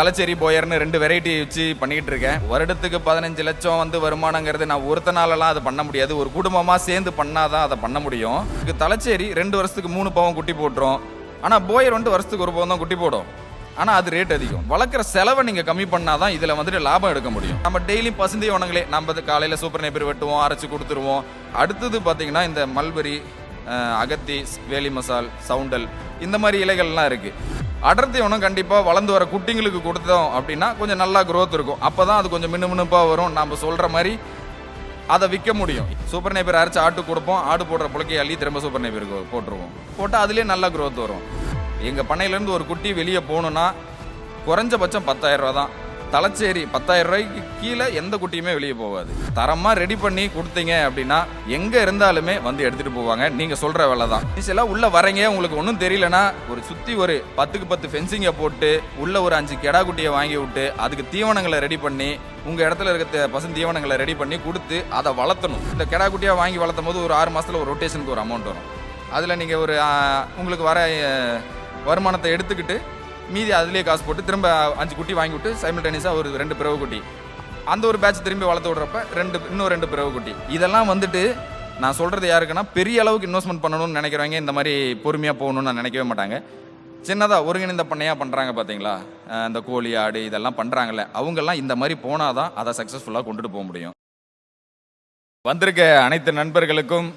தலைச்சேரி போயர்னு ரெண்டு வெரைட்டி வச்சு பண்ணிக்கிட்டு இருக்கேன். வருடத்துக்கு பதினஞ்சு லட்சம் வந்து வருமானங்கிறது நான் ஒருத்தனாலலாம் அதை பண்ண முடியாது. ஒரு குடும்பமாக சேர்ந்து பண்ணாதான் அதை பண்ண முடியும். இதுக்கு தலைச்சேரி ரெண்டு வருஷத்துக்கு மூணு பவன் குட்டி போட்டுரும். ஆனால் போயர் வந்துட்டு வருஷத்துக்கு ஒரு பவன் தான் குட்டி போடும். ஆனால் அது ரேட் அதிகம். வளர்க்குற செலவை நீங்கள் கம்மி பண்ணாதான் இதில் வந்துட்டு லாபம் எடுக்க முடியும். நம்ம டெய்லி பசுந்தி உணங்களே நம்ம காலையில் சூப்பர் நேப்பர் வெட்டுவோம் அரைச்சி கொடுத்துருவோம். அடுத்தது பார்த்தீங்கன்னா இந்த மல்பெரி அகத்தி வேலி மசால் சவுண்டல் இந்த மாதிரி இலைகள்லாம் இருக்குது அடர்த்தி ஒன்றும் கண்டிப்பாக வளர்ந்து வர குட்டிங்களுக்கு கொடுத்தோம் அப்படின்னா கொஞ்சம் நல்லா க்ரோத் இருக்கும். அப்போ தான் அது கொஞ்சம் மினுமினுப்பாக வரும். நம்ம சொல்கிற மாதிரி அதை விற்க முடியும். சூப்பர் நேப்பர் அரைச்சி ஆட்டு கொடுப்போம். ஆடு போடுற புழக்கையை அள்ளி திரும்ப சூப்பர் நேப்பருக்கு போட்டுருவோம். போட்டால் அதுலேயே நல்ல க்ரோத் வரும். எங்கள் பண்ணையிலேருந்து ஒரு குட்டி வெளியே போகணுன்னா குறைஞ்சபட்சம் பத்தாயிரம் ரூபா தான் தலைச்சேரி பத்தாயிரம் ரூபாய்க்கு கீழே எந்த குட்டியுமே வெளியே போகாது. தரமாக ரெடி பண்ணி கொடுத்தீங்க அப்படின்னா எங்கே இருந்தாலுமே வந்து எடுத்துகிட்டு போவாங்க. நீங்கள் சொல்கிற வேலை தான். எல்லாம் உள்ளே வரீங்க உங்களுக்கு ஒன்றும் தெரியலனா ஒரு சுற்றி ஒரு பத்துக்கு பத்து ஃபென்சிங்கை போட்டு உள்ளே ஒரு அஞ்சு கெடா குட்டியை வாங்கி விட்டு அதுக்கு தீவனங்களை ரெடி பண்ணி உங்கள் இடத்துல இருக்க தே- தீவனங்களை ரெடி பண்ணி கொடுத்து அதை வளர்த்தணும். இந்த கெடா குட்டியாக வாங்கி வளர்த்தும் போது ஒரு ஆறு மாதத்தில் ஒரு ரொட்டேஷனுக்கு ஒரு அமௌண்ட் வரும். அதில் நீங்கள் ஒரு உங்களுக்கு வர வருமானத்தை எடுத்துக்கிட்டு மீதி அதுலேயே காசு போட்டு திரும்ப அஞ்சு குட்டி வாங்கி விட்டு சைமில்டேனியஸாக ஒரு ரெண்டு பிறவு குட்டி. அந்த ஒரு பேட்ச் திரும்பி வளர்த்து விட்றப்ப ரெண்டு இன்னும் ரெண்டு பிறவு குட்டி. இதெல்லாம் வந்துட்டு நான் சொல்கிறது யாருக்குன்னா பெரிய அளவுக்கு இன்வெஸ்ட்மெண்ட் பண்ணணும்னு நினைக்கிறவங்க இந்த மாதிரி பொறுமையாக போகணும்னு நான் நினைக்கவே மாட்டாங்க. சின்னதாக ஒருங்கிணைந்த பண்ணையாக பண்ணுறாங்க பார்த்தீங்களா இந்த கோழி ஆடு இதெல்லாம் பண்ணுறாங்கல்ல அவங்கெல்லாம் இந்த மாதிரி போனால் தான் அதை சக்ஸஸ்ஃபுல்லாக கொண்டுட்டு போக முடியும். வந்திருக்க அனைத்து நண்பர்களுக்கும்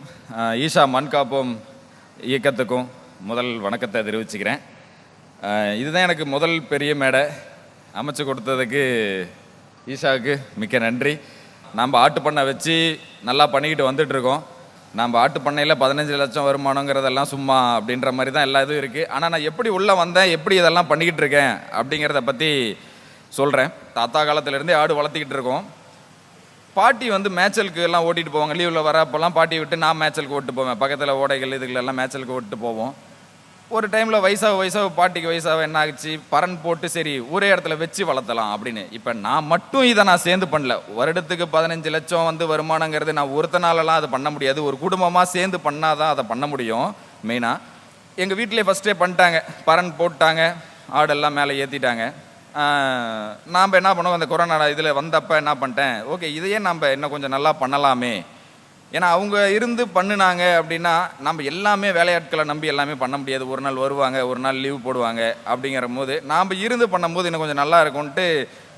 ஈஷா மண்காப்பம் இயக்கத்துக்கும் முதல் வணக்கத்தை தெரிவிச்சுக்கிறேன். இதுதான் எனக்கு முதல் பெரிய மேடை. அமைச்சு கொடுத்ததுக்கு ஈஷாவுக்கு மிக்க நன்றி. நம்ம ஆட்டு பண்ணை வச்சு நல்லா பண்ணிக்கிட்டு வந்துட்டுருக்கோம் நம்ம ஆட்டு பண்ணையில் பதினஞ்சு லட்சம் வருமானங்கிறதெல்லாம் சும்மா அப்படின்ற மாதிரி தான் எல்லா இதுவும் இருக்குது ஆனால் நான் எப்படி உள்ளே வந்தேன்? எப்படி இதெல்லாம் பண்ணிக்கிட்டு இருக்கேன்? அப்படிங்கிறத பற்றி சொல்கிறேன் தாத்தா காலத்துலேருந்தே ஆடு வளர்த்திக்கிட்டு இருக்கோம். பாட்டி வந்து மேய்ச்சலுக்கு எல்லாம் ஓட்டிகிட்டு போவாங்க. லீவில் வர அப்போல்லாம் பாட்டி விட்டு நான் மேய்ச்சலுக்கு ஓட்டு போவேன். பக்கத்தில் ஓடைகள் இதுகளெல்லாம் மேய்ச்சலுக்கு ஓட்டு போவோம். ஒரு டைமில் வயசாக வயசாக பாட்டிக்கு வயசாக என்ன ஆச்சு பரன் போட்டு சரி ஒரே இடத்துல வச்சு வளர்த்தலாம் அப்படின்னு. இப்போ நான் மட்டும் இதை நான் சேர்ந்து பண்ணல. வருடத்துக்கு பதினஞ்சு லட்சம் வந்து வருமானங்கிறது நான் ஒருத்தனாலலாம் அதை பண்ண முடியாது. ஒரு குடும்பமாக சேர்ந்து பண்ணாதான் அதை பண்ண முடியும். மெயினாக எங்கள் வீட்டிலே ஃபஸ்ட்டே பண்ணிட்டாங்க. பரன் போட்டாங்க. ஆடெல்லாம் மேலே ஏற்றிட்டாங்க நாம் என்ன பண்ணோம் அந்த கொரோனா இதில் வந்தப்போ என்ன பண்ணிட்டேன்? ஓகே இதையே நம்ம இன்னும் கொஞ்சம் நல்லா பண்ணலாமே. ஏன்னா அவங்க இருந்து பண்ணுனாங்க அப்படின்னா நம்ம எல்லாமே வேலையாட்களை நம்பி எல்லாமே பண்ண முடியாது. ஒரு நாள் வருவாங்க ஒரு நாள் லீவ் போடுவாங்க அப்படிங்கிற போது நாம் இருந்து பண்ணும்போது இன்னும் கொஞ்சம் நல்லா இருக்கும்ன்ட்டு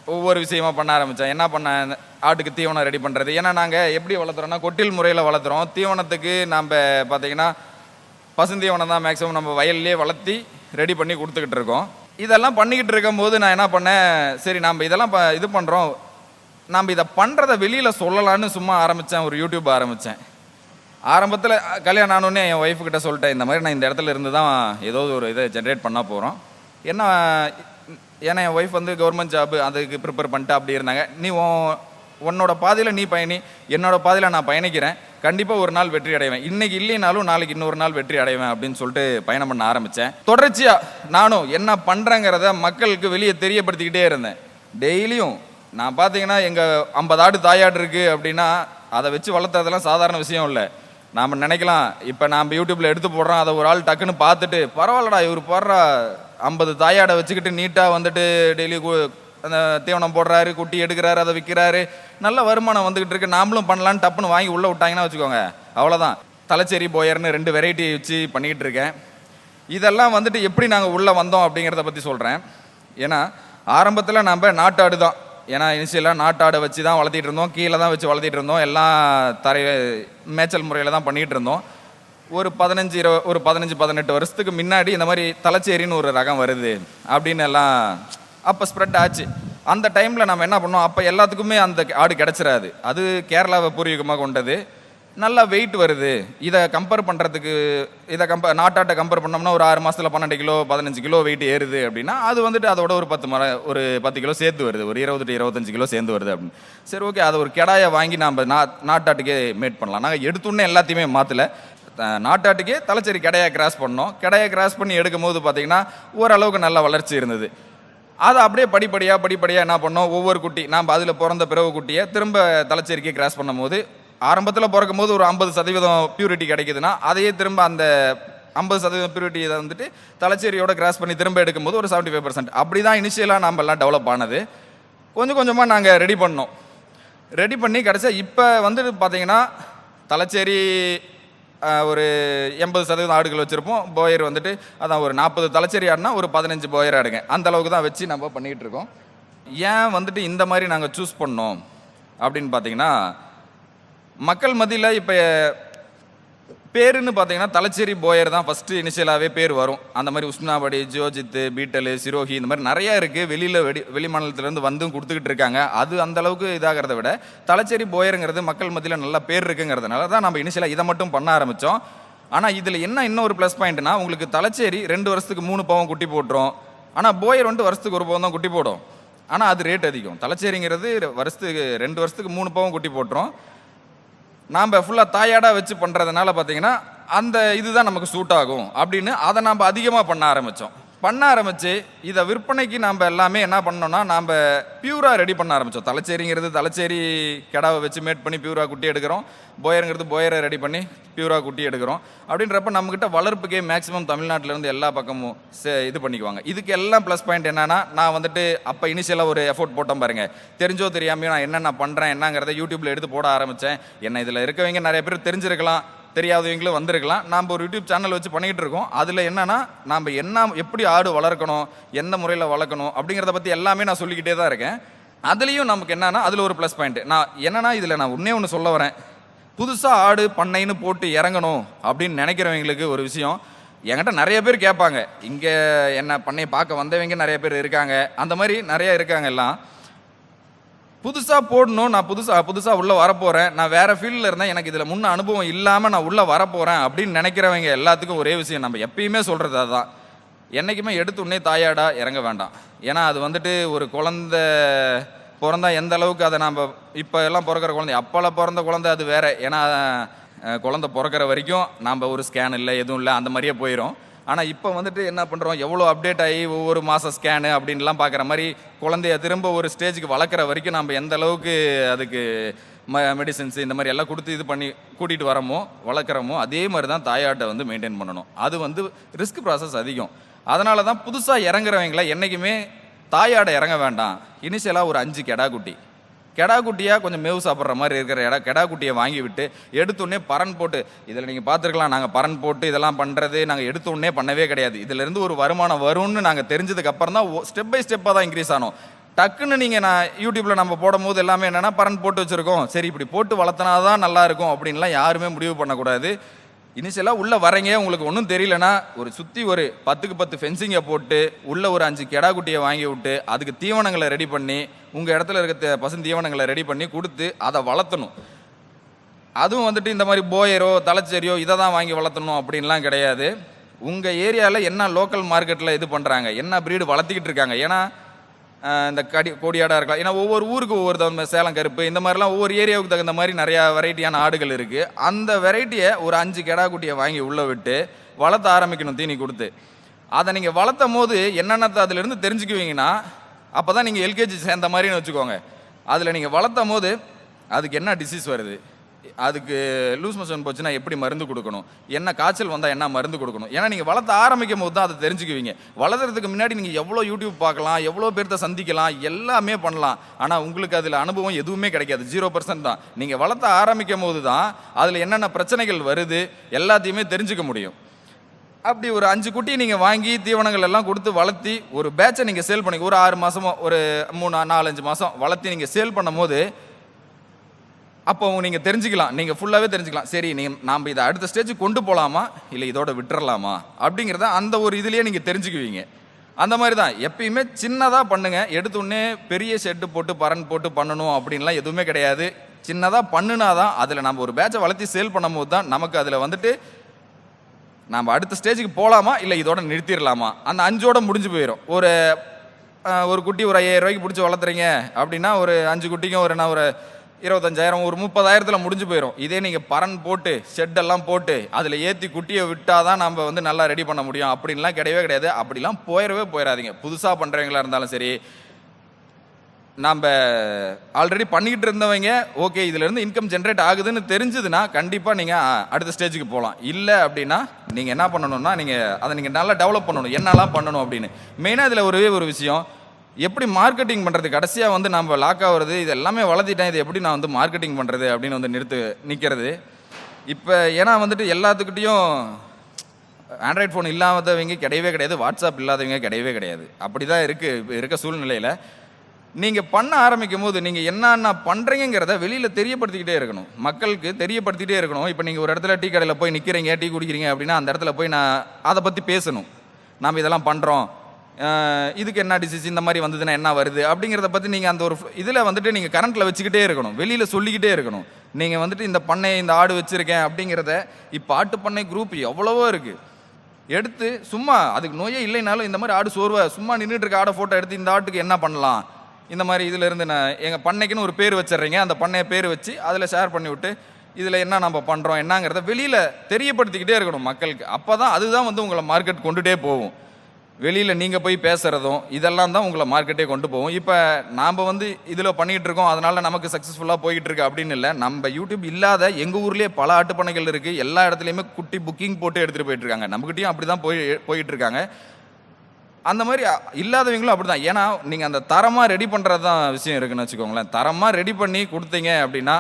ஒவ்வொரு விஷயமா பண்ண ஆரம்பித்தேன் என்ன பண்ண ஆட்டுக்கு தீவனம் ரெடி பண்ணுறது ஏன்னா நாங்கள் எப்படி வளர்த்துறோம்னா கொட்டில் முறையில் வளர்த்துறோம். தீவனத்துக்கு நம்ம பார்த்தீங்கன்னா பசுந்தீவனம் தான் மேக்ஸிமம் நம்ம வயல்லே வளர்த்தி ரெடி பண்ணி கொடுத்துக்கிட்டு இருக்கோம். இதெல்லாம் பண்ணிக்கிட்டு இருக்கும்போது நான் என்ன பண்ணேன் சரி நம்ம இதெல்லாம் ப- இது பண்ணுறோம் நம்ம இதை பண்ணுறத வெளியில் சொல்லலான்னு சும்மா ஆரம்பித்தேன் ஒரு யூடியூப் ஆரம்பித்தேன் ஆரம்பத்தில் கல்யாணம் ஆனோடனே என் ஒய்ஃபு கிட்ட சொல்லிட்டேன் இந்த மாதிரி நான் இந்த இடத்துல இருந்து தான் ஏதோ ஒரு இதை ஜென்ரேட் பண்ண போகிறோம் என்ன ஏன்னா என் ஒய்ஃப் வந்து கவர்மெண்ட் ஜாப் அதுக்கு ப்ரிப்பேர் பண்ணிட்டு அப்படி இருந்தாங்க. நீ உன் உன்னோட பாதையில் நீ பயணி என்னோட பாதையில் நான் பயணிக்கிறேன். கண்டிப்பாக ஒரு நாள் வெற்றி அடைவேன். இன்றைக்கி இல்லைனாலும் நாளைக்கு இன்னொரு நாள் வெற்றி அடைவேன் அப்படின்னு சொல்லிட்டு பயணம் பண்ண ஆரம்பித்தேன் தொடர்ச்சியாக நானும் என்ன பண்ணுறேங்கிறத மக்களுக்கு வெளியே தெரியப்படுத்திக்கிட்டே இருந்தேன். டெய்லியும் நான் பார்த்தீங்கன்னா எங்கள் ஐம்பது ஆடு தாயாடு இருக்குது அப்படின்னா அதை வச்சு வளர்த்துறதெல்லாம் சாதாரண விஷயம் இல்லை. நாம் நினைக்கலாம் இப்போ நாம் யூடியூப்பில் எடுத்து போடுறோம் அதை ஒரு ஆள் டக்குன்னு பார்த்துட்டு பரவாயில்லடா இவர் போடுறா ஐம்பது தாயாடை வச்சுக்கிட்டு நீட்டாக வந்துட்டு டெய்லி அந்த தீவனம் போடுறாரு குட்டி எடுக்கிறாரு அதை விற்கிறாரு நல்ல வருமானம் வந்துக்கிட்டு இருக்கு நாமளும் பண்ணலான்னு டப்புன்னு வாங்கி உள்ளே விட்டாங்கன்னா வச்சுக்கோங்க அவ்வளோதான் தலைச்சேரி போயர்னு ரெண்டு வெரைட்டி வச்சு பண்ணிக்கிட்டு இருக்கேன். இதெல்லாம் வந்துட்டு எப்படி நாங்கள் உள்ளே வந்தோம் அப்படிங்கிறத பற்றி சொல்கிறேன் ஏன்னா ஆரம்பத்தில் நம்ம நாட்டாடு தான் ஏன்னா இனிஷியலாக நாட்டாடை வச்சு தான் வளர்த்திட்டு இருந்தோம். கீழே தான் வச்சு வளர்த்திட்டு இருந்தோம். எல்லாம் தரை மேய்ச்சல் முறையில் தான் பண்ணிகிட்டு இருந்தோம். ஒரு பதினஞ்சு இரு ஒரு பதினஞ்சு பதினெட்டு வருஷத்துக்கு முன்னாடி இந்த மாதிரி தலைச்சேரின்னு ஒரு ரகம் வருது அப்படின்னு எல்லாம் அப்போ ஸ்ப்ரெட் ஆச்சு. அந்த டைமில் நம்ம என்ன பண்ணோம்? அப்போ எல்லாத்துக்குமே அந்த ஆடு கிடச்சிடாது அது கேரளாவை பூர்வீகமாக கொண்டது. நல்லா வெயிட் வருது. இதை கம்பேர் பண்ணுறதுக்கு இதை கம்பேர் நாட்டாட்டை கம்பேர் பண்ணோம்னா ஒரு ஆறு மாதத்தில் பன்னெண்டு கிலோ பதினஞ்சு கிலோ வெயிட் ஏறுது அப்படின்னா அது வந்துட்டு அதோட ஒரு பத்து மர ஒரு பத்து கிலோ சேர்த்து வருது. ஒரு இருபது to இருபத்தஞ்சு கிலோ சேர்ந்து வருது அப்படின்னு. சரி ஓகே அதை ஒரு கெடாயை வாங்கி நாம் நா நாட்டாட்டுக்கே மேட் பண்ணலாம். நாங்கள் எடுத்தோன்னே எல்லாத்தையுமே மாற்றல நாட்டாட்டுக்கே தலைச்சேரி கடையை கிராஸ் பண்ணோம். கடையை கிராஸ் பண்ணி எடுக்கும் போது பார்த்தீங்கன்னா ஓரளவுக்கு நல்ல வளர்ச்சி இருந்தது. அதை அப்படியே படிப்படியாக படிப்படியாக என்ன பண்ணோம்? ஒவ்வொரு குட்டி நாம் அதில் பிறந்த பிறகு குட்டியை திரும்ப தலைச்சேரிக்கே கிராஸ் பண்ணும்போது ஆரம்பத்தில் பிறக்கும் போது ஒரு ஐம்பது சதவீதம் பியூரிட்டி கிடைக்குதுன்னா அதையே திரும்ப அந்த ஐம்பது சதவீதம் பியூரிட்டி இதை வந்துட்டு தலைச்சேரியோட கிராஸ் பண்ணி திரும்ப எடுக்கும்போது ஒரு செவன்ட்டி ஃபைவ் பர்சன்ட் அப்படி தான் இனிஷியலாக நம்ம எல்லாம் டெவலப் ஆனது. கொஞ்சம் கொஞ்சமாக நாங்கள் ரெடி பண்ணோம். ரெடி பண்ணி கிடச்சா இப்போ வந்துட்டு பார்த்தீங்கன்னா தலைச்சேரி ஒரு எண்பது சதவீதம் ஆடுகள் வச்சுருப்போம். போயர் வந்துட்டு அதான் ஒரு நாற்பது தலைச்சேரி ஆடுனா ஒரு பதினஞ்சு போயர் ஆடுங்க. அந்த அளவுக்கு தான் வச்சு நம்ம பண்ணிகிட்டு இருக்கோம். ஏன் வந்துட்டு இந்த மாதிரி நாங்கள் சூஸ் பண்ணோம் அப்படின்னு பார்த்தீங்கன்னா மக்கள் மத்தியில் இப்போ பேருன்னு பார்த்தீங்கன்னா தலச்சேரி போயர் தான் ஃபஸ்ட்டு இனிஷியலாகவே பேர் வரும். அந்த மாதிரி உஷ்ணாபடி ஜியோஜித்து பீட்டலு சிரோஹி இந்த மாதிரி நிறையா இருக்குது வெளியில் வெடி வெளி மாநிலத்திலேருந்து வந்தும் கொடுத்துக்கிட்டு இருக்காங்க. அது அந்த அளவுக்கு இதாகிறத விட தலச்சேரி போயருங்கிறது மக்கள் மத்தியில் நல்ல பேர் இருக்குங்கிறதுனால தான் நம்ம இனிஷியலாக இதை மட்டும் பண்ண ஆரம்பித்தோம் ஆனால் இதில் என்ன இன்னொரு ப்ளஸ் பாயிண்ட்னா உங்களுக்கு தலச்சேரி ரெண்டு வருஷத்துக்கு மூணு பவன் குட்டி போட்டுரும். ஆனால் போயர் வந்துட்டு வருஷத்துக்கு ஒரு பவன் தான் குட்டி போடும். ஆனால் அது ரேட் அதிகம். தலச்சேரிங்கிறது வருஷத்துக்கு ரெண்டு வருஷத்துக்கு மூணு பவன் குட்டி போட்டுரும். நாம் ஃபுல்லாக தாயாடாக வச்சு பண்ணுறதுனால பார்த்தீங்கன்னா அந்த இதுதான் நமக்கு சூட் ஆகும் அப்படின்னு அதை நாம் அதிகமாக பண்ண ஆரம்பித்தோம் பண்ண ஆரம்பித்து இதை விற்பனைக்கு நாம் எல்லாமே என்ன பண்ணோம்னா நாம் பியூராக ரெடி பண்ண ஆரம்பித்தோம் தலைச்சேரிங்கிறது தலைச்சேரி கிடாவை வச்சு மேட் பண்ணி பியூராக குட்டி எடுக்கிறோம். போயருங்கிறது போயரை ரெடி பண்ணி பியூராக குட்டி எடுக்கிறோம். அப்படின்றப்ப நம்மக்கிட்ட வளர்ப்புக்கே மேக்ஸிமம் தமிழ்நாட்டிலேருந்து எல்லா பக்கமும் சே- இது பண்ணிக்குவாங்க. இதுக்கு எல்லாம் ப்ளஸ் பாயிண்ட் என்னென்னா நான் வந்துட்டு அப்போ இனிஷியலாக ஒரு எஃபோர்ட் போட்டேன் பாருங்கள் தெரிஞ்சோ தெரியாமையோ நான் என்னென்ன பண்ணுறேன் என்னங்கிறத யூடியூப்பில் எடுத்து போட ஆரம்பித்தேன் என்ன இதில் இருக்கவங்க நிறைய பேர் தெரிஞ்சிருக்கலாம். தெரியாதவங்களும் வந்திருக்கலாம். நாம் ஒரு யூடியூப் சேனல் வச்சு பண்ணிக்கிட்டு இருக்கோம். அதில் என்னென்னா நாம் என்ன எப்படி ஆடு வளர்க்கணும் எந்த முறையில் வளர்க்கணும் அப்படிங்கிறத பற்றி எல்லாமே நான் சொல்லிக்கிட்டே தான் இருக்கேன். அதுலேயும் நமக்கு என்னென்னா அதில் ஒரு ப்ளஸ் பாயிண்ட் நான் என்னென்னா இதில் நான் ஒன்றே ஒன்று சொல்ல வரேன். புதுசாக ஆடு பண்ணைன்னு போட்டு இறங்கணும் அப்படின்னு நினைக்கிறவங்களுக்கு ஒரு விஷயம். என்கிட்ட நிறைய பேர் கேட்பாங்க. இங்கே என்ன பண்ணையை பார்க்க வந்தவங்க நிறைய பேர் இருக்காங்க. அந்த மாதிரி நிறைய இருக்காங்க எல்லாம். புதுசாக போடணும் நான் புதுசாக புதுசாக உள்ளே வரப்போகிறேன் நான் வேறு ஃபீல்டில் இருந்தேன் எனக்கு இதில் முன்ன அனுபவம் இல்லாமல் நான் உள்ளே வரப்போகிறேன் அப்படின்னு நினைக்கிறவங்க எல்லாத்துக்கும் ஒரே விஷயம் நம்ம எப்பயுமே சொல்கிறது அதுதான் என்றைக்குமே எடுத்த உடனே தாயாடா இறங்க வேண்டாம். ஏன்னா அது வந்துட்டு ஒரு குழந்த பிறந்தா எந்த அளவுக்கு அதை நம்ம இப்போ எல்லாம் பிறக்கிற குழந்தை அப்போல்லாம் பிறந்த குழந்தை அது வேற. ஏன்னா குழந்தை பிறக்கிற வரைக்கும் நாம் ஒரு ஸ்கேன் இல்லை எதுவும் இல்லை அந்த மாதிரியே போயிடும் ஆனால் இப்போ வந்துட்டு என்ன பண்ணுறோம் எவ்வளோ அப்டேட் ஆகி ஒவ்வொரு மாதம் ஸ்கேனு அப்படின்லாம் பார்க்குற மாதிரி குழந்தைய திரும்ப ஒரு ஸ்டேஜுக்கு வளர்க்குற வரைக்கும் நம்ம எந்த அளவுக்கு அதுக்கு ம மெடிசின்ஸ் இந்த மாதிரி எல்லாம் கொடுத்து இது பண்ணி கூட்டிகிட்டு வரமோ வளர்க்குறோமோ அதே மாதிரி தான் தாயாட்டை வந்து மெயின்டைன் பண்ணணும். அது வந்து ரிஸ்க் ப்ராசஸ் அதிகம். அதனால தான் புதுசாக இறங்குறவங்கள என்றைக்குமே தாயாடை இறங்க வேண்டாம். இனிஷியலாக ஒரு அஞ்சு கெடா குட்டி. கெடா குட்டியாக கொஞ்சம் மேவு சாப்பிட்ற மாதிரி இருக்கிற இடம் கெடா குட்டியை வாங்கி விட்டு எடுத்தோடனே பரன் போட்டு இதில் நீங்கள் பார்த்துருக்கலாம் நாங்கள் பரன் போட்டு இதெல்லாம் பண்ணுறது நாங்கள் எடுத்தோடனே பண்ணவே கிடையாது. இதிலேருந்து ஒரு வருமானம் வரும்னு நாங்கள் தெரிஞ்சதுக்கு அப்புறம் தான் ஸ்டெப் பை ஸ்டெப்பாக தான் இன்க்ரீஸ் ஆனோம். டக்குன்னு நீங்கள் நான் யூடியூப்பில் நம்ம போடும்போது எல்லாமே என்னென்னா பரன் போட்டு வச்சுருக்கோம். சரி இப்படி போட்டு வளர்த்தனா தான் நல்லாயிருக்கும் அப்படின்லாம் யாருமே முடிவு பண்ணக்கூடாது. இனிஷியலாக உள்ளே வரீங்க உங்களுக்கு ஒன்றும் தெரியலனா ஒரு சுற்றி ஒரு பத்துக்கு பத்து ஃபென்சிங்கை போட்டு உள்ளே ஒரு அஞ்சு கெடா குட்டியை வாங்கி விட்டு அதுக்கு தீவனங்களை ரெடி பண்ணி உங்கள் இடத்துல இருக்க பசு தீவனங்களை ரெடி பண்ணி கொடுத்து அதை வளர்த்தணும். அதுவும் வந்துட்டு இந்த மாதிரி போயரோ தலைச்சேரியோ இதை தான் வாங்கி வளர்த்தணும் அப்படின்லாம் கிடையாது. உங்கள் ஏரியாவில் என்ன லோக்கல் மார்க்கெட்டில் இது பண்ணுறாங்க என்ன ப்ரீடு வளர்த்திக்கிட்டு இருக்காங்க? ஏன்னா இந்த கடி கோடியாடாக இருக்கலாம். ஏன்னா ஒவ்வொரு ஊருக்கு ஒவ்வொரு தகுந்த சேலம் கருப்பு இந்த மாதிரிலாம் ஒவ்வொரு ஏரியாவுக்கு தகுந்த மாதிரி நிறையா வெரைட்டியான ஆடுகள் இருக்குது அந்த வெரைட்டியை ஒரு அஞ்சு கெடா குட்டியை வாங்கி உள்ளே விட்டு வளர்த்த ஆரம்பிக்கணும் தீனி கொடுத்து. அதை நீங்கள் வளர்த்தும் போது என்னென்னத்தை அதிலிருந்து தெரிஞ்சுக்குவீங்கன்னா அப்போ தான் நீங்கள் எல்கேஜி சேர்ந்த மாதிரின்னு வச்சுக்கோங்க. அதில் நீங்கள் வளர்த்தும் போது அதுக்கு என்ன டிசீஸ் வருது? அதுக்கு லூஸ் மோஷன் போச்சுன்னா எப்படி மருந்து கொடுக்கணும்? என்ன காய்ச்சல் வந்தால் என்ன மருந்து கொடுக்கணும்? ஏன்னா நீங்கள் வளர்த்த ஆரம்பிக்கும் போது தான் அதை தெரிஞ்சுக்குவீங்க. வளர்த்துறதுக்கு முன்னாடி நீங்கள் எவ்வளோ யூடியூப் பார்க்கலாம் எவ்வளோ பேர்த்த சந்திக்கலாம் எல்லாமே பண்ணலாம். ஆனால் உங்களுக்கு அதில் அனுபவம் எதுவுமே கிடைக்காது. ஜீரோ பர்சன்ட் தான். நீங்கள் வளர்த்த ஆரம்பிக்கும் போது தான் அதில் என்னென்ன பிரச்சனைகள் வருது எல்லாத்தையுமே தெரிஞ்சுக்க முடியும். அப்படி ஒரு அஞ்சு குட்டியை நீங்கள் வாங்கி தீவனங்கள் எல்லாம் கொடுத்து வளர்த்தி ஒரு பேட்சை நீங்கள் சேல் பண்ணி ஒரு ஆறு மாதமோ ஒரு மூணு நாலஞ்சு மாதம் வளர்த்தி நீங்கள் சேல் பண்ணும்போது அப்போ நீங்கள் தெரிஞ்சுக்கலாம். நீங்கள் ஃபுல்லாகவே தெரிஞ்சுக்கலாம். சரி நீங்கள் நாம் இதை அடுத்த ஸ்டேஜுக்கு கொண்டு போகலாமா இல்லை இதோட விட்டுறலாமா? அப்படிங்கிறத அந்த ஒரு இதுலேயே நீங்கள் தெரிஞ்சுக்குவீங்க. அந்த மாதிரி தான் எப்பயுமே சின்னதாக பண்ணுங்க. எடுத்தோடனே பெரிய ஷெட்டு போட்டு பரன் போட்டு பண்ணணும் அப்படின்லாம் எதுவுமே கிடையாது. சின்னதாக பண்ணுனா தான் அதில் நம்ம ஒரு பேட்சை வளர்த்தி சேல் பண்ணும்போது தான் நமக்கு அதில் வந்துட்டு நாம் அடுத்த ஸ்டேஜுக்கு போகலாமா இல்லை இதோட நிறுத்திடலாமா அந்த அஞ்சோட முடிஞ்சு போயிடும் ஒரு ஒரு குட்டி ஒரு ஐயாயிரம் ரூபாய்க்கு பிடிச்சி வளர்த்துறீங்க அப்படின்னா ஒரு அஞ்சு குட்டிக்கும் ஒரு என்ன ஒரு இருபத்தஞ்சாயிரம் ஒரு முப்பதாயிரத்தில் முடிஞ்சு போயிடும் இதே நீங்கள் பரன் போட்டு ஷெட்டெல்லாம் போட்டு அதில் ஏற்றி குட்டியை விட்டால் தான் நம்ம வந்து நல்லா ரெடி பண்ண முடியும். அப்படின்லாம் கிடையவே கிடையாது. அப்படிலாம் போயிடவே போயிடாதீங்க புதுசாக பண்ணுறவங்களா இருந்தாலும் சரி. நாம் ஆல்ரெடி பண்ணிக்கிட்டு இருந்தவங்க ஓகே இதுலேருந்து இன்கம் ஜென்ரேட் ஆகுதுன்னு தெரிஞ்சதுன்னா கண்டிப்பாக நீங்கள் அடுத்த ஸ்டேஜுக்கு போகலாம். இல்லை அப்படின்னா நீங்கள் என்ன பண்ணணும்னா நீங்கள் அதை நீங்கள் நல்லா டெவலப் பண்ணணும். என்னெல்லாம் பண்ணணும் அப்படின்னு. மெயினாக இதில் ஒரே ஒரு விஷயம் எப்படி மார்க்கெட்டிங் பண்ணுறது கடைசியாக வந்து நம்ம லாக் ஆகிறது இது எல்லாமே வளர்த்திட்டேன். இது எப்படி நான் வந்து மார்க்கெட்டிங் பண்ணுறது அப்படின்னு வந்து நிறுத்து நிற்கிறது இப்போ ஏன்னா வந்துட்டு எல்லாத்துக்கிட்டேயும் ஆண்ட்ராய்ட் ஃபோன் இல்லாதவங்க கிடையவே கிடையாது. வாட்ஸ்அப் இல்லாதவங்க கிடையவே கிடையாது. அப்படி தான் இருக்குது இப்போ இருக்க சூழ்நிலையில். நீங்கள் பண்ண ஆரம்பிக்கும் போது நீங்கள் என்னென்ன பண்ணுறீங்கிறத வெளியில் தெரியப்படுத்திக்கிட்டே இருக்கணும். மக்களுக்கு தெரியப்படுத்திகிட்டே இருக்கணும். இப்போ நீங்கள் ஒரு இடத்துல டீ கடையில் போய் நிற்கிறீங்க டீ குடிக்கிறீங்க அப்படின்னா அந்த இடத்துல போய் நான் அதை பற்றி பேசணும். நாம் இதெல்லாம் பண்ணுறோம் இதுக்கு என்ன டிசீஸ் இந்த மாதிரி வந்ததுன்னா என்ன வருது? அப்படிங்கிறத பற்றி நீங்கள் அந்த ஒரு இதில் வந்துட்டு நீங்கள் கரண்ட்டில் வச்சுக்கிட்டே இருக்கணும். வெளியில் சொல்லிக்கிட்டே இருக்கணும். நீங்கள் வந்துட்டு இந்த பண்ணை இந்த ஆடு வச்சுருக்கேன் அப்படிங்கிறத இப்போ ஆட்டு பண்ணை குரூப் எவ்வளவோ இருக்குது எடுத்து சும்மா அதுக்கு நோயே இல்லைனாலும் இந்த மாதிரி ஆடு சோர்வை சும்மா நின்றுட்டு இருக்க ஆடை ஃபோட்டோ எடுத்து இந்த ஆட்டுக்கு என்ன பண்ணலாம்? இந்த மாதிரி இதில் இருந்து நான் எங்கள் பண்ணைக்குன்னு ஒரு பேர் வச்சிடுறீங்க. அந்த பண்ணையை பேர் வச்சு அதில் ஷேர் பண்ணி விட்டு இதில் என்ன நம்ம பண்ணுறோம் என்னங்கிறத வெளியில் தெரியப்படுத்திக்கிட்டே இருக்கணும் மக்களுக்கு. அப்போ தான் அதுதான் வந்து உங்களை மார்க்கெட் கொண்டுகிட்டே போகும். வெளியில் நீங்கள் போய் பேசுகிறதும் இதெல்லாம் தான் உங்களை மார்க்கெட்டே கொண்டு போவோம் இப்போ நாம் வந்து இதில் பண்ணிகிட்டு இருக்கோம் அதனால் நமக்கு சக்ஸஸ்ஃபுல்லாக போய்கிட்டு இருக்கு அப்படின்னு இல்லை. நம்ம யூடியூப் இல்லாத எங்கள் ஊர்லேயே பல ஆட்டுப்பண்ணைகள் இருக்குது எல்லா இடத்துலையுமே குட்டி புக்கிங் போட்டு எடுத்துகிட்டு போயிட்டுருக்காங்க நம்மகிட்டையும் அப்படி தான் போய் போயிட்டு இருக்காங்க. அந்த மாதிரி இல்லாதவங்களும் அப்படி தான் ஏன்னா நீங்கள் அந்த தரமாக ரெடி பண்ணுறது தான் விஷயம் இருக்குன்னு வச்சுக்கோங்களேன். தரமாக ரெடி பண்ணி கொடுத்தீங்க அப்படின்னா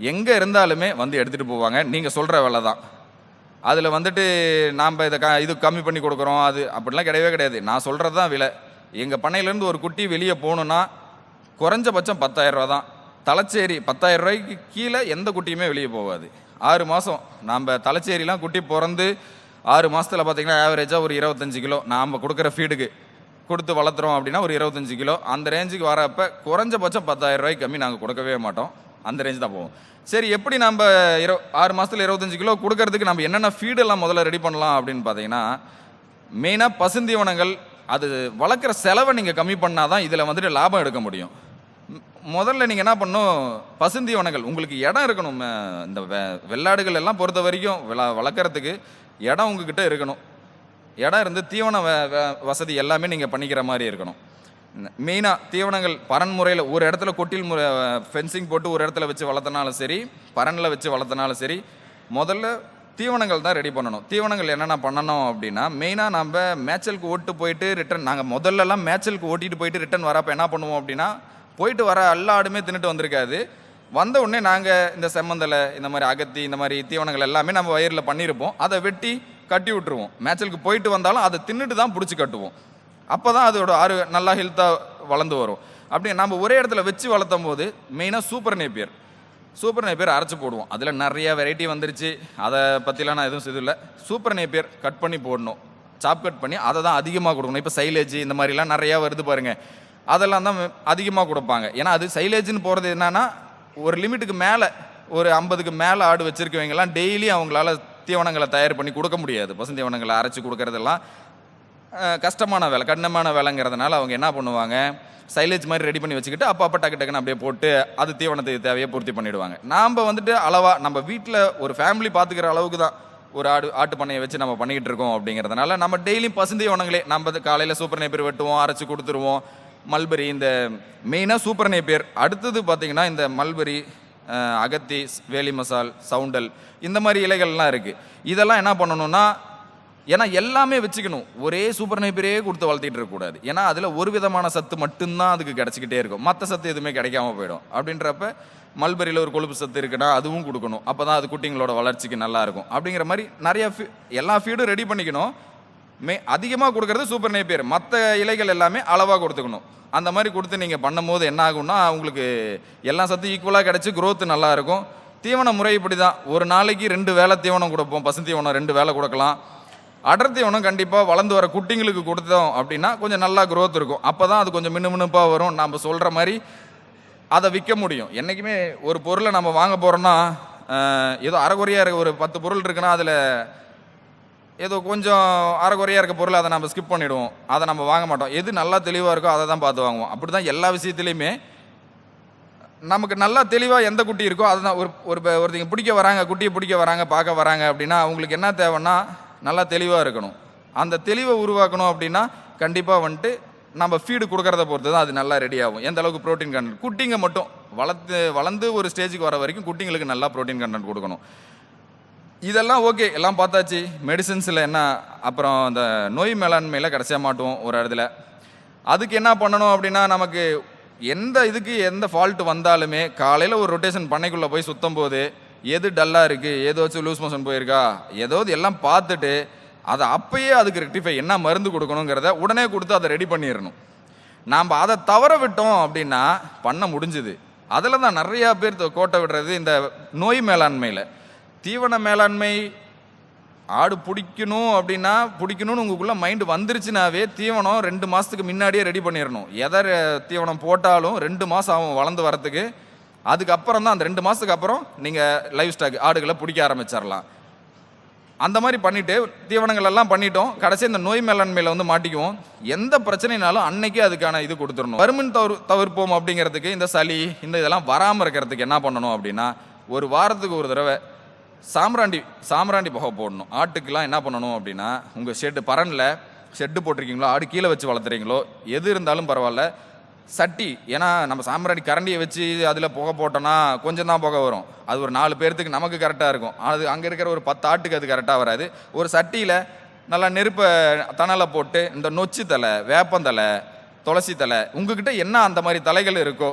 எங்கே இருந்தாலுமே வந்து எடுத்துகிட்டு போவாங்க. நீங்கள் சொல்கிற வேலை தான் அதில் வந்துட்டு நாம் இதை க இது கம்மி பண்ணி கொடுக்குறோம் அது அப்படிலாம் கிடையவே கிடையாது. நான் சொல்கிறது தான் விலை. எங்கள் பண்ணையிலேருந்து ஒரு குட்டி வெளியே போகணுன்னா குறைஞ்சபட்சம் 10000 ரூபா தான். தலைச்சேரி 10000 ரூபாய்க்கு கீழே எந்த குட்டியுமே வெளியே போகாது. ஆறு மாதம் நாம் தலைச்சேரிலாம் குட்டி பிறந்து ஆறு மாதத்தில் பார்த்தீங்கன்னா ஆவரேஜாக ஒரு இருபத்தஞ்சு கிலோ. நாம் கொடுக்குற ஃபீடுக்கு கொடுத்து வளர்த்துறோம் அப்படின்னா ஒரு இருபத்தஞ்சி கிலோ. அந்த ரேஞ்சுக்கு வரப்போ குறைஞ்சபட்சம் 10000 ரூபாய்க்கு கம்மி நாங்கள் கொடுக்கவே மாட்டோம். அந்த ரேஞ்ச் தான் போவோம் சரி எப்படி நம்ம இரு ஆறு மாதத்தில் இருபத்தஞ்சு கிலோ கொடுக்கறதுக்கு நம்ம என்னென்ன ஃபீடெல்லாம் முதல்ல ரெடி பண்ணலாம் அப்படின்னு பார்த்தீங்கன்னா மெயினாக பசுந்தீவனங்கள் அது வளர்க்குற செலவை நீங்கள் கம்மி பண்ணால் தான் இதில் வந்துட்டு லாபம் எடுக்க முடியும். முதல்ல நீங்கள் என்ன பண்ணணும் பசுந்தீவனங்கள் உங்களுக்கு இடம் இருக்கணும் இந்த வெ- வெள்ளாடுகள் எல்லாம் பொறுத்த வரைக்கும் விளா வளர்க்குறதுக்கு இடம் உங்ககிட்ட இருக்கணும். இடம் இருந்து தீவன வ- வ- வசதி எல்லாமே நீங்கள் பண்ணிக்கிற மாதிரி இருக்கணும். மெயினாக தீவனங்கள் பரன் முறையில் ஒரு இடத்துல கொட்டில் முறை ஃபென்சிங் போட்டு ஒரு இடத்துல வச்சு வளர்த்தனாலும் சரி பரனில் வச்சு வளர்த்தனாலும் சரி முதல்ல தீவனங்கள் தான் ரெடி பண்ணணும். தீவனங்கள் என்னென்ன பண்ணணும் அப்படின்னா மெயினாக நம்ம மேய்ச்சலுக்கு ஓட்டு போயிட்டு ரிட்டர்ன் நாங்கள் முதல்லலாம் மேய்ச்சலுக்கு ஓட்டிட்டு போயிட்டு ரிட்டர்ன் வரப்போ என்ன பண்ணுவோம் அப்படின்னா போயிட்டு வர எல்லா ஆடுமே தின்னுட்டு வந்திருக்காது. வந்த உடனே நாங்கள் இந்த செம்மந்தலை இந்த மாதிரி அகத்தி இந்த மாதிரி தீவனங்கள் எல்லாமே நம்ம வயிறில் பண்ணியிருப்போம் அதை வெட்டி கட்டி விட்டுருவோம். மேய்ச்சலுக்கு போயிட்டு வந்தாலும் அதை தின்னுட்டு தான் பிடிச்சி கட்டுவோம். அப்போ தான் அதோட ஆறு நல்லா ஹெல்த்தாக வளர்ந்து வரும். அப்படி நம்ம ஒரே இடத்துல வச்சு வளர்த்தும் போது மெயினாக சூப்பர் நேப்பியர் சூப்பர் நேப்பியர் அரைச்சி போடுவோம். அதில் நிறைய வெரைட்டி வந்துருச்சு. அதை பற்றிலாம் நான் எதுவும் இது இல்லை சூப்பர் நேப்பியர் கட் பண்ணி போடணும். சாப் கட் பண்ணி அதை தான் அதிகமாக கொடுக்கணும். இப்போ சைலேஜ் இந்த மாதிரிலாம் நிறையா வருது பாருங்கள் அதெல்லாம் தான் அதிகமாக கொடுப்பாங்க. ஏன்னா அது சைலேஜ்னு போகிறது என்னன்னா ஒரு லிமிட்டுக்கு மேலே ஒரு ஐம்பதுக்கு மேலே ஆடு வச்சுருக்கவங்கலாம் டெய்லி அவங்களால தீவனங்களை தயார் பண்ணி கொடுக்க முடியாது. பசுந்தீவனங்களை அரைச்சி கொடுக்கறதெல்லாம் கஷ்டமான வேலை கடினமான வேலைங்கிறதுனால அவங்க என்ன பண்ணுவாங்க? சைலேஜ் மாதிரி ரெடி பண்ணி வச்சுக்கிட்டு அப்பா டக்கு டக்குன்னு அப்படியே போட்டு அது தீவனத்துக்கு தேவையை பூர்த்தி பண்ணிடுவாங்க. நாம் வந்துட்டு அளவாக நம்ம வீட்டில் ஒரு ஃபேமிலி பார்த்துக்கிற அளவுக்கு தான் ஒரு ஆடு ஆட்டு பண்ணையை வச்சு நம்ம பண்ணிக்கிட்டு இருக்கோம் அப்படிங்கிறதுனால நம்ம டெய்லியும் பசுந்தீவனங்களே நம்ம காலையில் சூப்பர் நேப்பியர் வெட்டுவோம் அரைச்சி கொடுத்துருவோம். மல்பெரி இந்த மெயினாக சூப்பர் நேப்பியர் அடுத்தது பார்த்திங்கன்னா இந்த மல்பெரி அகத்தி வேலி மசால் சவுண்டல் இந்த மாதிரி இலைகள்லாம் இருக்குது இதெல்லாம் என்ன பண்ணணும்னா ஏன்னா எல்லாமே வச்சுக்கணும். ஒரே சூப்பர் நைப்பரே கொடுத்து வளர்த்திட்டு இருக்கக்கூடாது. ஏன்னா அதில் ஒரு விதமான சத்து மட்டும்தான் அதுக்கு கிடச்சிக்கிட்டே இருக்கும். மற்ற சத்து எதுவுமே கிடைக்காம போயிடும். அப்படின்றப்ப மல்பரியில் ஒரு கொழுப்பு சத்து இருக்குன்னா அதுவும் கொடுக்கணும். அப்போ தான் அது குட்டிங்களோட வளர்ச்சிக்கு நல்லாயிருக்கும் அப்படிங்கிற மாதிரி நிறைய ஃபீ- எல்லா ஃபீடும் ரெடி பண்ணிக்கணும். மே அதிகமாக கொடுக்கறது சூப்பர் நேப்பியர் மற்ற இலைகள் எல்லாமே அளவாக கொடுத்துக்கணும். அந்த மாதிரி கொடுத்து நீங்கள் பண்ணும்போது என்ன ஆகும்னா உங்களுக்கு எல்லா சத்தும் ஈக்குவலாக கிடச்சி க்ரோத் நல்லா இருக்கும். தீவன முறை இப்படி தான் ஒரு நாளைக்கு ரெண்டு வேளை தீவனம் கொடுப்போம். பசுந்தீவனம் ரெண்டு வேலை கொடுக்கலாம். அடர்த்தி ஒன்றும் கண்டிப்பாக வளர்ந்து வர குட்டிங்களுக்கு கொடுத்தோம் அப்படின்னா கொஞ்சம் நல்லா க்ரோத் இருக்கும். அப்போ தான் அது கொஞ்சம் மினுமினுப்பாக வரும். நம்ம சொல்கிற மாதிரி அதை விற்க முடியும். என்றைக்குமே ஒரு பொருளை நம்ம வாங்க போகிறோன்னா ஏதோ அரைகுறையாக இருக்க ஒரு பத்து பொருள் இருக்குன்னா அதில் ஏதோ கொஞ்சம் அரைகுறையாக இருக்க பொருள் அதை நம்ம ஸ்கிப் பண்ணிவிடுவோம் அதை நம்ம வாங்க மாட்டோம். எது நல்லா தெளிவாக இருக்கோ அதை தான் பார்த்து வாங்குவோம். அப்படி தான் எல்லா விஷயத்துலையுமே நமக்கு நல்லா தெளிவாக எந்த குட்டி இருக்கோ அதுதான் ஒரு ஒரு ஒருத்தங்க பிடிக்க வராங்க குட்டியை பிடிக்க வராங்க பார்க்க வராங்க அப்படின்னா அவங்களுக்கு என்ன தேவைன்னா நல்லா தெளிவாக இருக்கணும். அந்த தெளிவை உருவாக்கணும் அப்படின்னா கண்டிப்பாக வந்துட்டு நம்ம ஃபீடு கொடுக்குறத பொறுத்து தான் அது நல்லா ரெடி ஆகும். எந்த அளவுக்கு ப்ரோட்டீன் கண்டென்ட் குட்டிங்க மட்டும் வளர்த்து வளர்ந்து ஒரு ஸ்டேஜுக்கு வர வரைக்கும் குட்டிங்களுக்கு நல்லா ப்ரோட்டீன் கண்டென்ட் கொடுக்கணும். இதெல்லாம் ஓகே எல்லாம் பார்த்தாச்சு. மெடிசின்ஸில் என்ன அப்புறம் அந்த நோய் மேலாண்மையில் கடைசியாக மாட்டுவோம் ஒரு இடத்துல. அதுக்கு என்ன பண்ணணும் அப்படின்னா நமக்கு எந்த இதுக்கு எந்த ஃபால்ட் வந்தாலுமே காலையில் ஒரு ரொட்டேஷன் பண்ணைக்குள்ளே போய் சுத்தம் போது எது டல்லாக இருக்குது ஏதாச்சும் லூஸ் மோஷன் போயிருக்கா? ஏதாவது எல்லாம் பார்த்துட்டு அதை அப்பயே அதுக்கு ரெக்டிஃபை என்ன மருந்து கொடுக்கணுங்கிறத உடனே கொடுத்து அதை ரெடி பண்ணிடணும். நாம் அதை தவற விட்டோம் அப்படின்னா பண்ண முடிஞ்சுது. அதில் தான் நிறையா பேர் கோட்டை விடுறது இந்த நோய் மேலாண்மையில். தீவன மேலாண்மை ஆடு பிடிக்கணும் அப்படின்னா பிடிக்கணும்னு உங்களுக்குள்ளே மைண்டு வந்துருச்சுனாவே தீவனம் ரெண்டு மாதத்துக்கு முன்னாடியே ரெடி பண்ணிடணும். எதை தீவனம் போட்டாலும் ரெண்டு மாதம் ஆகும் வளர்ந்து வரத்துக்கு. அதுக்கப்புறம் தான் அந்த ரெண்டு மாதத்துக்கு அப்புறம் நீங்கள் லைவ் ஸ்டாக் ஆடுகளை பிடிக்க ஆரம்பிச்சிடலாம். அந்த மாதிரி பண்ணிவிட்டு தீவனங்கள் எல்லாம் பண்ணிட்டோம். கடைசி இந்த நோய் மேலாண்மையில் வந்து மாட்டிக்குவோம். எந்த பிரச்சனைனாலும் அன்னைக்கு அதுக்கான இது கொடுத்துடணும். வருமன் தவிர தவிர்ப்போம் அப்படிங்கிறதுக்கு இந்த சளி இந்த இதெல்லாம் வராமல் இருக்கிறதுக்கு என்ன பண்ணணும் அப்படின்னா ஒரு வாரத்துக்கு ஒரு தடவை சாம்பிராண்டி சாம்பிராண்டி புகை போடணும். ஆட்டுக்கெலாம் என்ன பண்ணணும் அப்படின்னா உங்கள் ஷெட்டு பரனில் ஷெட்டு போட்டிருக்கீங்களோ ஆடு கீழே வச்சு வளர்த்துறீங்களோ எது இருந்தாலும் பரவாயில்ல. சட்டி. ஏன்னா நம்ம சாம்பிராணி கரண்டியை வச்சு அதில் புகை போட்டோன்னா கொஞ்சம் தான் புகை வரும். அது ஒரு நாலு பேர்த்துக்கு நமக்கு கரெக்டாக இருக்கும். அது அங்கே இருக்கிற ஒரு பத்து ஆட்டுக்கு அது கரெக்டாக வராது. ஒரு சட்டியில் நல்லா நெருப்பை தணலை போட்டு இந்த நொச்சி தலை வேப்பந்தலை துளசி தலை உங்ககிட்ட என்ன அந்த மாதிரி தலைகள் இருக்கோ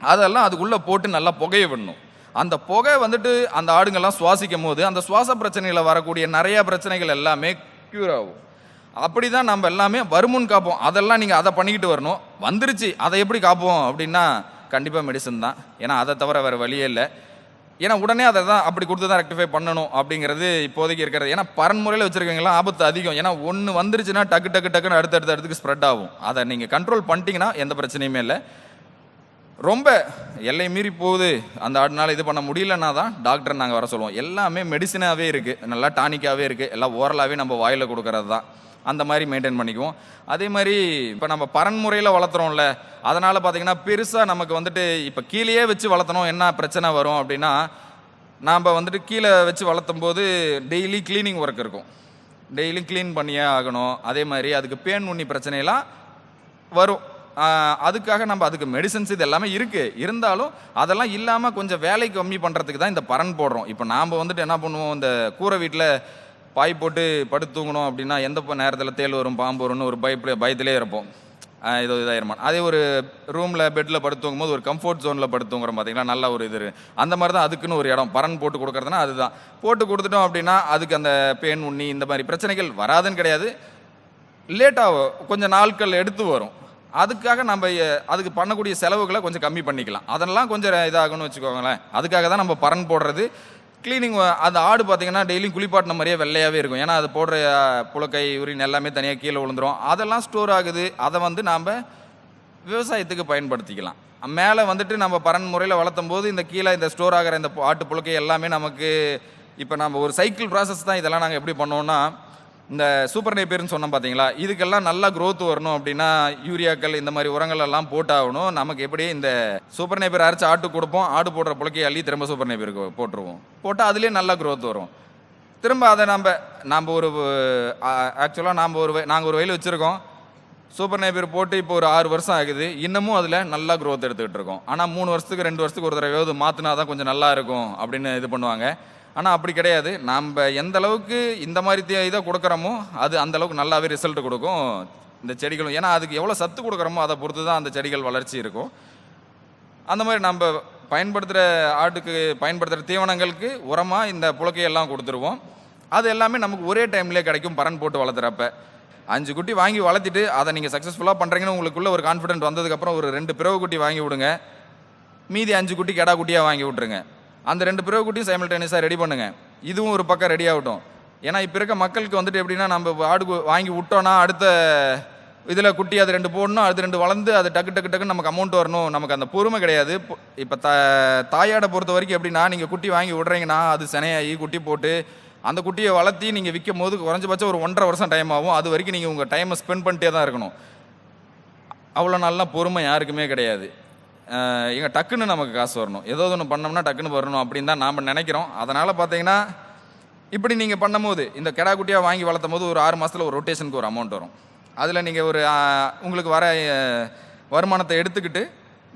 அதெல்லாம் அதுக்குள்ளே போட்டு நல்லா புகைய விடணும். அந்த புகை வந்துட்டு அந்த ஆடுங்கள்லாம் சுவாசிக்கும் போது அந்த சுவாச பிரச்சனையில் வரக்கூடிய நிறைய பிரச்சனைகள் எல்லாமே க்யூர் ஆகும். அப்படி தான் நம்ம எல்லாமே வருமுன் காப்போம். அதெல்லாம் நீங்கள் அதை பண்ணிக்கிட்டு வரணும். வந்துருச்சு அதை எப்படி காப்போம் அப்படின்னா கண்டிப்பாக மெடிசன் தான். ஏன்னா அதை தவிர வேறு வழியே இல்லை. ஏன்னா உடனே அதை தான் அப்படி கொடுத்து தான் ரெக்டிஃபை பண்ணணும் அப்படிங்கிறது இப்போதைக்கு இருக்கிறது. ஏன்னா பரன்முறையில் வச்சுருக்கீங்களா ஆபத்து அதிகம். ஏன்னா ஒன்று வந்துருச்சுன்னா டக்கு டக்கு டக்குன்னு அடுத்தடுத்த இடத்துக்கு ஸ்ப்ரெட் ஆகும். அதை நீங்கள் கண்ட்ரோல் பண்ணிட்டீங்கன்னா எந்த பிரச்சனையுமே இல்லை. ரொம்ப எல்லை மீறி போகுது. அந்த ஆடுனால இது பண்ண முடியலன்னா தான் டாக்டர் நாங்கள் வர சொல்லுவோம். எல்லாமே மெடிசனாகவே இருக்குது நல்லா டானிக்காகவே இருக்குது எல்லாம் ஓரலாகவே நம்ம வாயில் கொடுக்கறது தான். அந்த மாதிரி மெயின்டைன் பண்ணிக்குவோம். அதே மாதிரி இப்போ நம்ம பரன்முறையில் வளர்த்துறோம்ல அதனால் பார்த்தீங்கன்னா பெருசாக நமக்கு வந்துட்டு இப்போ கீழேயே வச்சு வளர்த்தணும் என்ன பிரச்சனை வரும் அப்படின்னா நாம் வந்துட்டு கீழே வச்சு வளர்த்தும் போது டெய்லி க்ளீனிங் ஒர்க் இருக்கும். டெய்லி க்ளீன் பண்ணியே ஆகணும். அதே மாதிரி அதுக்கு பேன் உண்ணி பிரச்சனையெல்லாம் வரும். அதுக்காக நம்ம அதுக்கு மெடிசன்ஸ் இது எல்லாமே இருக்குது இருந்தாலும் அதெல்லாம் இல்லாமல் கொஞ்சம் வேலை கம்மி பண்ணுறதுக்கு தான் இந்த பரன் போடுறோம். இப்போ நாம் வந்துட்டு என்ன பண்ணுவோம் இந்த கூரை வீட்டில் பாய் போட்டு படுத்து தூங்கணும் அப்படின்னா எந்த நேரத்தில் தேள் வரும் பாம்பு வரும்னு ஒரு பயப்பட பயத்திலே இருப்போம். இது ஏதோ இதாயிருமா அதே ஒரு ரூமில் பெட்டில் படுத்து தூங்கும்போது ஒரு கம்ஃபர்ட் ஜோனில் படுத்து தூங்குறோம் பார்த்தீங்களா நல்ல ஒரு இது அந்த மாதிரி தான் அதுக்குன்னு ஒரு இடம். பரன் போட்டு கொடுக்குறதுனா அதுதான். போட்டு கொடுத்துட்டோம் அப்படின்னா அதுக்கு அந்த பேன் உண்ணி இந்த மாதிரி பிரச்சனைகள் வராதுன்னு கிடையாது. லேட்டாக கொஞ்சம் நாட்கள் எடுத்து வரும். அதுக்காக நம்ம அதுக்கு பண்ணக்கூடிய செலவுகளை கொஞ்சம் கம்மி பண்ணிக்கலாம். அதெல்லாம் கொஞ்சம் இதாகணும்னு வச்சுக்கோங்களேன். அதுக்காக தான் நம்ம பரன் போடுறது. க்ளீனிங் அந்த ஆடு பார்த்தீங்கன்னா டெய்லியும் குளிப்பாட்டின மாதிரியே வெள்ளையாகவே இருக்கும். ஏன்னா அது போடுற அஹ், புழுக்கை உரின் எல்லாமே தனியாக கீழே விழுந்துரும். அதெல்லாம் ஸ்டோர் ஆகுது. அதை வந்து நாம் விவசாயத்துக்கு பயன்படுத்திக்கலாம். மேலே வந்துட்டு நம்ம பரன் முறையில் வளர்த்தும் போது இந்த கீழே இந்த ஸ்டோர் ஆகிற இந்த ஆட்டு புழுக்கை எல்லாமே நமக்கு இப்போ நம்ம ஒரு சைக்கிள் ப்ராசஸ் தான் இதெல்லாம் நாங்கள் எப்படி பண்ணுவோம்னா இந்த சூப்பர் நைப்பேர்னு சொன்னோம் பார்த்தீங்களா இதுக்கெல்லாம் நல்லா க்ரோத் வரணும் அப்படின்னா யூரியாக்கள் இந்த மாதிரி உரங்கள் எல்லாம் போட்டாகணும். நமக்கு எப்படி இந்த சூப்பர் நைப்பேர் அரைச்சி ஆட்டு கொடுப்போம். ஆடு போடுற புழக்கி அள்ளி திரும்ப சூப்பர் நைப்பேருக்கு போட்டுருவோம். போட்டால் அதுலேயே நல்லா க்ரோத் வரும். திரும்ப அதை நம்ம நம்ம ஒரு ஆக்சுவலாக நாம் ஒரு நாங்கள் ஒரு வயல் வச்சுருக்கோம். சூப்பர் நேப்பியர் போட்டு இப்போ ஒரு ஆறு வருஷம் ஆகுது. இன்னமும் அதில் நல்லா க்ரோத் எடுத்துக்கிட்டு இருக்கோம். ஆனால் மூணு வருஷத்துக்கு ரெண்டு வருஷத்துக்கு ஒரு தடவையாவது மாற்றினா தான் கொஞ்சம் நல்லா இருக்கும் அப்படின்னு இது பண்ணுவாங்க. ஆனால் அப்படி கிடையாது. நம்ம எந்த அளவுக்கு இந்த மாதிரி இதை கொடுக்குறோமோ அது அந்த அளவுக்கு நல்லாவே ரிசல்ட் கொடுக்கும். இந்த செடிகளும் ஏன்னா அதுக்கு எவ்வளோ சத்து கொடுக்குறோமோ அதை பொறுத்து தான் அந்த செடிகள் வளர்ச்சி இருக்கும். அந்த மாதிரி நம்ம பயன்படுத்துகிற ஆட்டுக்கு பயன்படுத்துகிற தீவனங்களுக்கு உரமாக இந்த புழக்கையெல்லாம் கொடுத்துருவோம். அது எல்லாமே நமக்கு ஒரே டைம்லேயே கிடைக்கும் பரன் போட்டு வளர்த்துறப்ப. அஞ்சு குட்டி வாங்கி வளர்த்திட்டு அதை நீங்கள் சக்ஸஸ்ஃபுல்லாக பண்ணுறீங்கன்னு உங்களுக்குள்ள ஒரு கான்ஃபிடென்ட் வந்ததுக்கப்புறம் ஒரு ரெண்டு பிறவு குட்டி வாங்கி விடுங்க. மீதி அஞ்சு குட்டி கெடா குட்டியாக வாங்கி விட்ருங்க அந்த ரெண்டு பிறவு குட்டியும் சைமல்டேனியஸாக ரெடி பண்ணுங்க. இதுவும் ஒரு பக்கம் ரெடி ஆகட்டும். ஏன்னா இப்போ இருக்க மக்களுக்கு வந்துட்டு எப்படின்னா நம்ம ஆடு வாங்கி விட்டோன்னா அடுத்த இதில் குட்டி அது ரெண்டு போடணும் அது ரெண்டு வளர்ந்து அது டக்கு டக்கு டக்குன்னு நமக்கு அமௌண்ட் வரணும். நமக்கு அந்த பொறுமை கிடையாது. இப்போ த தாயாடை பொறுத்த வரைக்கும் எப்படின்னா நீங்கள் குட்டி வாங்கி விட்றீங்கன்னா அது சினையாகி குட்டி போட்டு அந்த குட்டியை வளர்த்தி நீங்கள் விற்கும் போது குறைஞ்சபட்சம் ஒரு ஒன்றரை வருஷம் டைம் ஆகும். அது வரைக்கும் நீங்கள் உங்கள் டைமை ஸ்பெண்ட் பண்ணிட்டே தான் இருக்கணும். அவ்வளோ நல்லா பொறுமை யாருக்குமே கிடையாது. எங்க டக்குன்னு நமக்கு காசு வரணும். ஏதோ ஒன்று பண்ணோம்னா டக்குன்னு வரணும் அப்படின்னு தான் நாம் நினைக்கிறோம். அதனால் பார்த்தீங்கன்னா இப்படி நீங்கள் பண்ணும்போது இந்த கெடா குட்டியாக வாங்கி வளர்த்தும் போது ஒரு ஆறு மாதத்தில் ஒரு ரொட்டேஷனுக்கு ஒரு அமௌண்ட் வரும். அதில் நீங்கள் ஒரு உங்களுக்கு வர வருமானத்தை எடுத்துக்கிட்டு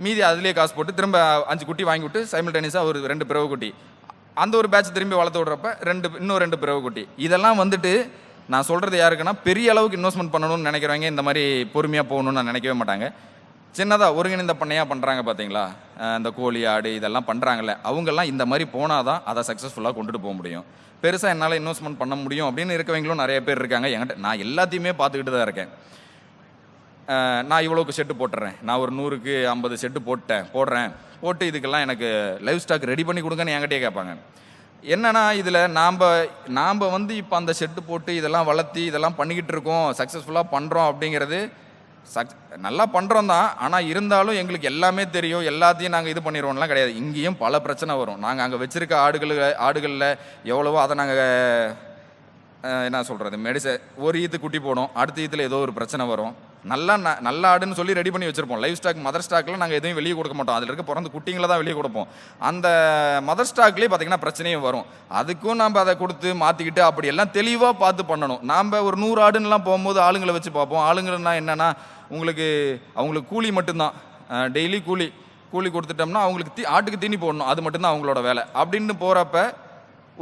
மீதி அதுலேயே காசு போட்டு திரும்ப அஞ்சு குட்டி வாங்கி விட்டு சைமில்டேனியஸாக ஒரு ரெண்டு பிறவு குட்டி. அந்த ஒரு பேட்ச் திரும்பி வளர்த்து விட்றப்ப ரெண்டு இன்னும் ரெண்டு பிறவு குட்டி. இதெல்லாம் வந்துட்டு நான் சொல்கிறது யாருக்குன்னா பெரிய அளவுக்கு இன்வெஸ்ட்மெண்ட் பண்ணணும்னு நினைக்கிறவங்க இந்த மாதிரி பொறுமையாக போகணும்னு நான் நினைக்கவே மாட்டாங்க. சின்னதாக ஒருங்கிணைந்த பண்ணையாக பண்ணுறாங்க பார்த்தீங்களா இந்த கோழி ஆடு இதெல்லாம் பண்ணுறாங்கல்ல அவங்கெல்லாம் இந்த மாதிரி போனால் தான் அதை சக்ஸஸ்ஃபுல்லாக கொண்டுட்டு போக முடியும். பெருசாக என்னால் இன்வெஸ்ட்மெண்ட் பண்ண முடியும் அப்படின்னு இருக்கவங்களும் நிறைய பேர் இருக்காங்க. என்கிட்ட நான் எல்லாத்தையுமே பார்த்துக்கிட்டு தான் இருக்கேன். நான் இவ்வளோக்கு செட்டு போட்டுறேன். நான் ஒரு நூறுக்கு ஐம்பது செட்டு போட்டேன் போடுறேன். போட்டு இதுக்கெல்லாம் எனக்கு லைவ் ஸ்டாக் ரெடி பண்ணி கொடுங்கன்னு என்கிட்டயே கேட்பாங்க. என்னன்னா இதில் நாம் நாம் வந்து இப்போ அந்த செட்டு போட்டு இதெல்லாம் வளர்த்தி இதெல்லாம் பண்ணிக்கிட்டு இருக்கோம் சக்ஸஸ்ஃபுல்லாக பண்ணுறோம் அப்படிங்கிறது சக் நல்லா பண்ணுறோம் தான். ஆனால் இருந்தாலும் எங்களுக்கு எல்லாமே தெரியும். எல்லாத்தையும் நாங்கள் இது பண்ணிடுவோம்லாம் கிடையாது. இங்கேயும் பல பிரச்சனை வரும். நாங்கள் அங்கே வச்சுருக்க ஆடுகள் ஆடுகளில் எவ்வளவோ அதை நாங்கள் என்ன சொல்கிறது மெடிச ஒரு ஈத்து குட்டி போடும் அடுத்த ஈத்தில் ஏதோ ஒரு பிரச்சனை வரும். நல்லா ந- நல்ல ஆடுன்னு சொல்லி ரெடி பண்ணி வச்சுருப்போம். லைவ் ஸ்டாக் மதர் ஸ்டாக்கில் நாங்கள் எதுவும் வெளியே கொடுக்க மாட்டோம். அதில் இருக்க பிறந்த குட்டிங்களை தான் வெளியே கொடுப்போம். அந்த மதர் ஸ்டாக்லேயே பார்த்தீங்கன்னா பிரச்சனையும் வரும். அதுக்கும் நம்ம அதை கொடுத்து மாற்றிக்கிட்டு அப்படி எல்லாம் தெளிவாக பார்த்து பண்ணணும். நாம் ஒரு நூறு ஆடுன்னுலாம் போகும்போது ஆளுங்களை வச்சு பார்ப்போம். ஆளுங்கன்னா என்னென்னா உங்களுக்கு அவங்களுக்கு கூலி மட்டும்தான். டெய்லி கூலி கூலி கொடுத்துட்டோம்னா அவங்களுக்கு தீ ஆட்டுக்கு தீனி போடணும். அது மட்டும்தான் அவங்களோட வேலை. அப்படின்னு போகிறப்ப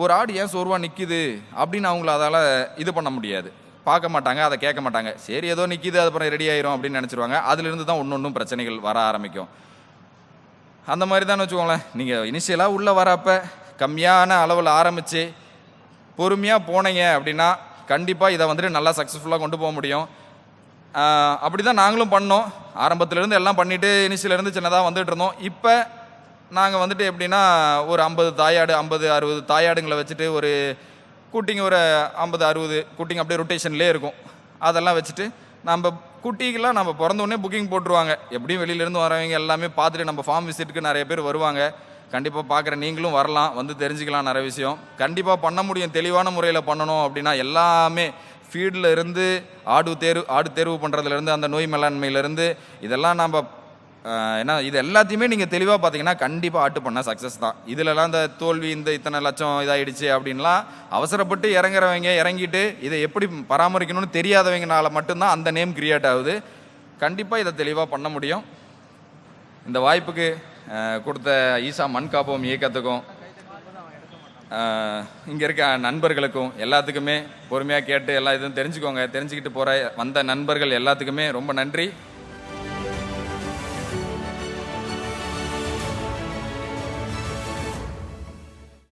ஒரு ஆடு ஏன் சோர்வாக நிற்கிது அப்படின்னு அவங்கள அதால் இது பண்ண முடியாது. பார்க்க மாட்டாங்க அதை கேட்க மாட்டாங்க. சரி ஏதோ நிற்கிது அது அப்புறம் ரெடி ஆயிரும் அப்படின்னு நினச்சிருவாங்க. அதுலேருந்து தான் ஒன்று ஒன்றும் பிரச்சனைகள் வர ஆரம்பிக்கும். அந்த மாதிரி தான் வச்சுக்கோங்களேன். நீங்கள் இனிஷியலாக உள்ளே வரப்ப கம்மியான அளவில் ஆரம்பித்து பொறுமையாக போனீங்க அப்படின்னா கண்டிப்பாக இதை வந்துட்டு நல்லா சக்ஸஸ்ஃபுல்லாக கொண்டு போக முடியும். அப்படி தான் நாங்களும் பண்ணோம். ஆரம்பத்துலேருந்து எல்லாம் பண்ணிவிட்டு இனிஷியலேருந்து சின்னதாக வந்துட்டு இருந்தோம். இப்போ நாங்கள் வந்துட்டு எப்படின்னா ஒரு ஐம்பது தாயாடு ஐம்பது அறுபது தாயாடுங்களை வச்சுட்டு ஒரு குட்டிங்க ஒரு ஐம்பது அறுபது குட்டிங்க அப்படியே ரொட்டேஷன்லேயே இருக்கும். அதெல்லாம் வச்சுட்டு நம்ம குட்டிக்கெல்லாம் நம்ம பிறந்தோடனே புக்கிங் போட்டுருவாங்க. எப்படியும் வெளியிலேருந்து வரவங்க எல்லாமே பார்த்துட்டு நம்ம ஃபார்ம் விசிட்டுக்கு நிறைய பேர் வருவாங்க. கண்டிப்பாக பார்க்குற நீங்களும் வரலாம் வந்து தெரிஞ்சுக்கலாம் நிறைய விஷயம். கண்டிப்பாக பண்ண முடியும் தெளிவான முறையில் பண்ணணும் அப்படின்னா எல்லாமே ஃபீல்டில் இருந்து ஆடு தேர்வு ஆடு தேர்வு பண்ணுறதுலேருந்து அந்த நோய் மேலாண்மையிலேருந்து இதெல்லாம் நம்ம ஏன்னா இது எல்லாத்தையுமே நீங்கள் தெளிவாக பார்த்தீங்கன்னா கண்டிப்பாக ஆட்டு பண்ண சக்ஸஸ் தான். இதுலலாம் இந்த தோல்வி இந்த இத்தனை லட்சம் இதாயிடுச்சு அப்படின்லாம் அவசரப்பட்டு இறங்குறவங்க இறங்கிட்டு இதை எப்படி பராமரிக்கணும்னு தெரியாதவங்கனால மட்டும்தான் அந்த நேம் கிரியேட் ஆகுது. கண்டிப்பாக இதை தெளிவாக பண்ண முடியும். இந்த வாய்ப்புக்கு கொடுத்த ஈசா மண் காப்போம் இயக்கத்துக்கும் இங்கே இருக்க நண்பர்களுக்கும் எல்லாத்துக்குமே பொறுமையாக கேட்டு எல்லா இதுவும் தெரிஞ்சுக்கோங்க. தெரிஞ்சுக்கிட்டு போகிற வந்த நண்பர்கள் எல்லாத்துக்குமே ரொம்ப நன்றி.